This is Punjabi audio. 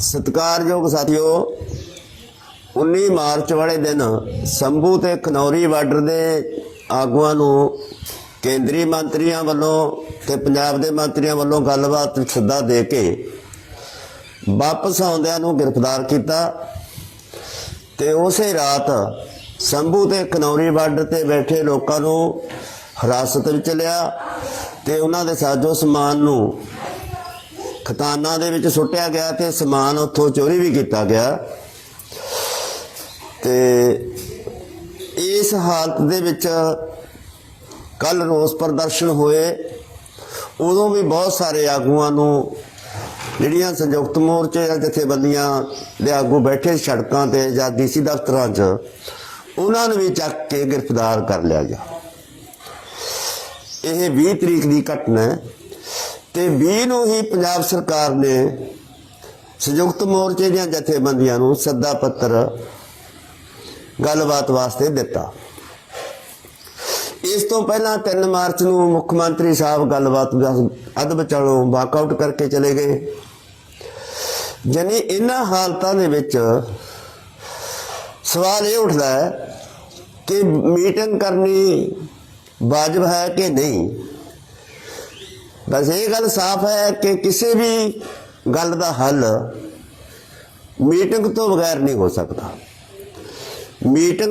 ਸਤਿਕਾਰਯੋਗ ਸਾਥੀਓ 19 ਮਾਰਚ ਵਾਲੇ ਦਿਨ ਸੰਭੂ ਤੇ ਖਨੌਰੀ ਬਾਰਡਰ ਦੇ ਆਗੂਆਂ ਨੂੰ ਕੇਂਦਰੀ ਮੰਤਰੀਆਂ ਵੱਲੋਂ ਤੇ ਪੰਜਾਬ ਦੇ ਮੰਤਰੀਆਂ ਵੱਲੋਂ ਗੱਲਬਾਤ ਸੱਦਾ ਦੇ ਕੇ ਵਾਪਸ ਆਉਂਦਿਆਂ ਨੂੰ ਗ੍ਰਿਫਤਾਰ ਕੀਤਾ ਤੇ ਉਸੇ ਰਾਤ ਸੰਭੂ ਤੇ ਖਨੌਰੀ ਬਾਰਡਰ ਤੇ ਬੈਠੇ ਲੋਕਾਂ ਨੂੰ ਹਿਰਾਸਤ ਵਿੱਚ ਲਿਆ ਤੇ ਉਹਨਾਂ ਦੇ ਸਾਜੋ ਸਮਾਨ ਨੂੰ ਖਤਾਨਾ ਦੇ ਵਿੱਚ ਸੁੱਟਿਆ ਗਿਆ ਤੇ ਸਮਾਨ ਉੱਥੋਂ ਚੋਰੀ ਵੀ ਕੀਤਾ ਗਿਆ। ਤੇ ਇਸ ਹਾਲਤ ਦੇ ਵਿੱਚ ਕੱਲ ਰੋਸ ਪ੍ਰਦਰਸ਼ਨ ਹੋਏ। ਉਦੋਂ ਵੀ ਬਹੁਤ ਸਾਰੇ ਆਗੂਆਂ ਨੂੰ ਜਿਹੜੀਆਂ ਸੰਯੁਕਤ ਮੋਰਚੇ ਜਾਂ ਜਥੇਬੰਦੀਆਂ ਦੇ ਆਗੂ ਬੈਠੇ ਸੜਕਾਂ ਤੇ ਜਾਂ ਡੀਸੀ ਦਫ਼ਤਰਾਂ 'ਚ, ਉਹਨਾਂ ਨੂੰ ਵੀ ਚੱਕ ਕੇ ਗ੍ਰਿਫਤਾਰ ਕਰ ਲਿਆ ਗਿਆ। ਇਹ 20 ਤਰੀਕ ਦੀ ਘਟਨਾ ਹੈ। ਤੇ 20 ਨੂੰ ਹੀ ਪੰਜਾਬ ਸਰਕਾਰ ਨੇ ਸੰਯੁਕਤ ਮੋਰਚੇ ਦੀਆਂ ਜਥੇਬੰਦੀਆਂ ਨੂੰ ਸੱਦਾ ਪੱਤਰ ਗੱਲਬਾਤ ਵਾਸਤੇ ਦਿੱਤਾ। ਇਸ ਤੋਂ ਪਹਿਲਾਂ 3 ਮਾਰਚ ਨੂੰ ਮੁੱਖ ਮੰਤਰੀ ਸਾਹਿਬ ਗੱਲਬਾਤ ਦਾ ਅੱਧ ਵਿਚਾਲੋਂ ਵਾਕਆਊਟ ਕਰਕੇ ਚਲੇ ਗਏ। ਜਾਨੀ ਇਹਨਾਂ ਹਾਲਤਾਂ ਦੇ ਵਿੱਚ ਸਵਾਲ ਇਹ ਉੱਠਦਾ ਹੈ ਕਿ ਮੀਟਿੰਗ ਕਰਨੀ ਵਾਜਬ ਹੈ ਕਿ ਨਹੀਂ? ਬਸ ਇਹ ਗੱਲ ਸਾਫ਼ ਹੈ ਕਿ ਕਿਸੇ ਵੀ ਗੱਲ ਦਾ ਹੱਲ ਮੀਟਿੰਗ ਤੋਂ ਬਗੈਰ ਨਹੀਂ ਹੋ ਸਕਦਾ। ਮੀਟਿੰਗ